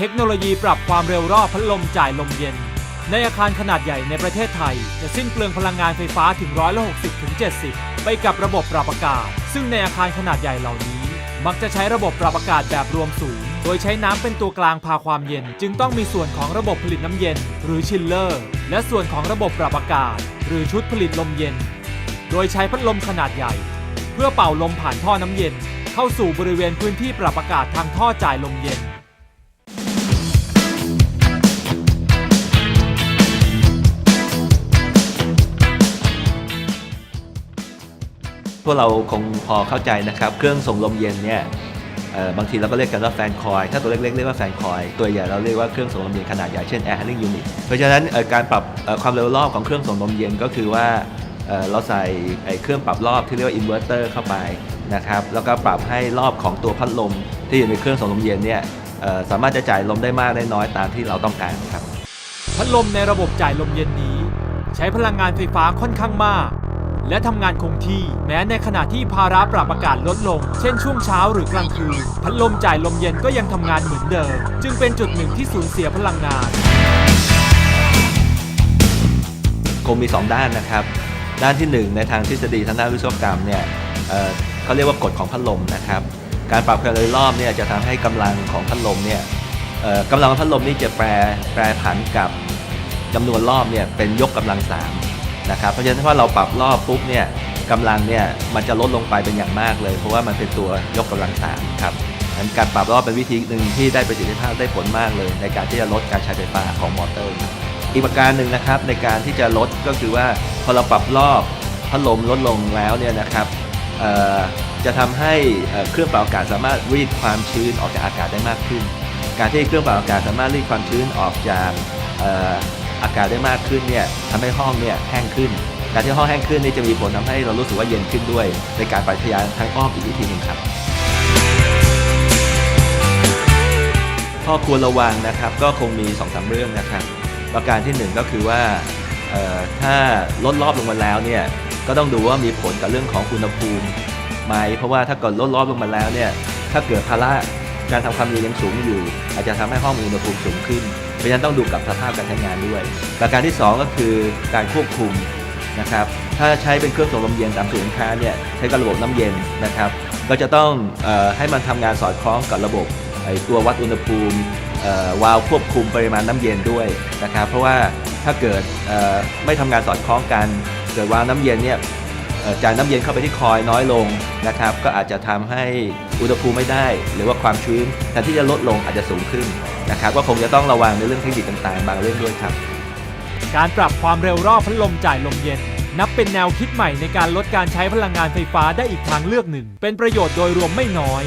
เทคโนโลยีปรับความเร็วรอบพัดลมจ่ายลมเย็น ในอาคารขนาดใหญ่ในประเทศไทย จะสิ้นเปลืองพลังงานไฟฟ้าถึงร้อยละ60ถึง70 ไปกับระบบปรับอากาศ ซึ่งในอาคารขนาดใหญ่เหล่านี้ มักจะใช้ระบบปรับอากาศแบบรวมสูง โดยใช้น้ำเป็นตัวกลางพาความเย็น จึงต้องมีส่วนของระบบผลิตน้ำเย็น หรือชิลเลอร์ และส่วนของระบบปรับอากาศ หรือชุดผลิตลมเย็น โดยใช้พัดลมขนาดใหญ่ เพื่อเป่าลมผ่านท่อน้ำเย็น เข้าสู่บริเวณพื้นที่ปรับอากาศทางท่อจ่ายลมเย็น วกเราคงพอเข้าใจนะครับ เครื่องส่งลมเย็นเนี่ยบางทีเราก็เรียกกันว่าแฟนคอย ถ้าตัวเล็กๆเรียกว่าแฟนคอย ตัวใหญ่เราเรียกว่าเครื่องส่งลมเย็นขนาดใหญ่เช่น air handling unit เพราะฉะนั้นการปรับความเร็วรอบของเครื่องส่งลมเย็นก็คือว่าเราใส่เครื่องปรับรอบที่เรียกว่าอินเวอร์เตอร์เข้าไปนะครับ แล้วก็ปรับให้รอบของตัวพัดลม ที่อยู่ในเครื่องส่งลมเย็นเนี่ยสามารถจะจ่ายลมได้มากได้น้อยตามที่เราต้องการครับ พัดลมในระบบจ่ายลมเย็นนี้ ใช้พลังงานไฟฟ้าค่อนข้างมาก และทำงานคงที่ แม้ในขณะที่ภาระปรับอากาศลดลง เช่นช่วงเช้าหรือกลางคืน พัดลมจ่ายลมเย็นก็ยังทำงานเหมือนเดิม จึงเป็นจุดหนึ่งที่สูญเสียพลังงาน คงมี 2 ด้านนะครับ ด้านที่ 1 ในทางทฤษฎีทางด้านวิศวกรรมเนี่ยเอ่อเขาเรียกว่ากฎของพัดลมนะครับ การปรับความเร็วรอบเนี่ยจะทำให้กำลังของพัดลมเนี่ยเอ่อกำลังของพัดลมนี่จะแปรแปรผันกับจำนวนรอบเนี่ยเป็นยกกำลัง3 นะครับ เพราะฉะนั้นถ้าเราปรับรอบปุ๊บเนี่ยกำลังเนี่ยมันจะลดลงไปเป็นอย่างมากเลย เพราะว่ามันเป็นตัวยกกำลัง3ครับงั้นการปรับรอบเป็นวิธีหนึ่งที่ได้ประสิทธิภาพได้ผลมากเลย ในการที่จะลดการใช้ไฟฟ้าของมอเตอร์ อีกประการหนึ่งนะครับในการที่จะลดก็คือว่าพอเราปรับรอบพัดลมลดลงแล้วเนี่ยนะครับจะทำให้เครื่องปรับอากาศสามารถรีดความชื้นออกจากอากาศได้มากขึ้น การที่เครื่องปรับอากาศสามารถรีดความชื้นออกจาก อากาศได้มากขึ้นเนี่ยทำให้ห้องเนี่ยแห้งขึ้น การที่ห้องแห้งขึ้นนี่จะมีผลทำให้เรารู้สึกว่าเย็นขึ้นด้วย ในการปฏิกิริยาทางอ้อมอีกวิธีหนึ่งครับข้อควรระวังนะครับก็คงมี2อสเรื่องนะครับ ประการที่ 1 ก็คือว่าถ้าลดรอบลงมาแล้วเนี่ยก็ต้องดูว่ามีผลกับเรื่องของอุณหภูมิไหมเพราะว่าถ้าเกิดลดรอบลงมาแล้วเนี่ยถ้าเกิดภาระการทำความเย็นยังสูงอยู่ อาจจะทำให้ห้องมีอุณหภูมิสูงขึ้น เพราะฉะนั้นต้องดูกับสภาพการใช้งานด้วย ประการที่ 2 ก็คือการควบคุมนะครับ ถ้าใช้เป็นเครื่องส่งลมเย็นตามศูนย์ค้าเนี่ยใช้กับระบบน้ำเย็นนะครับ ก็จะต้องออให้มันทำงานสอดคล้องกับระบบตัววัดอุณหภูมิวาล์วควบคุมปริมาณน้ำเย็นด้วยนะครับ เพราะว่าถ้าเกิดไม่ทำงานสอดคล้องกัน เกิดวาล์วน้ำเย็นเนี่ยจ่ายน้ำเย็นเข้าไปที่คอยล์น้อยลงนะครับ ก็อาจจะทำให้อุณหภูมิไม่ได้ หรือว่าความชื้นแทนที่จะลดลงอาจจะสูงขึ้น นะครับก็คงจะต้องระวังในเรื่องเทคนิคต่างๆ บางเรื่องด้วยครับ การปรับความเร็วรอบพัดลมจ่ายลมเย็น นับเป็นแนวคิดใหม่ในการลดการใช้พลังงานไฟฟ้าได้อีกทางเลือกหนึ่ง เป็นประโยชน์โดยรวมไม่น้อย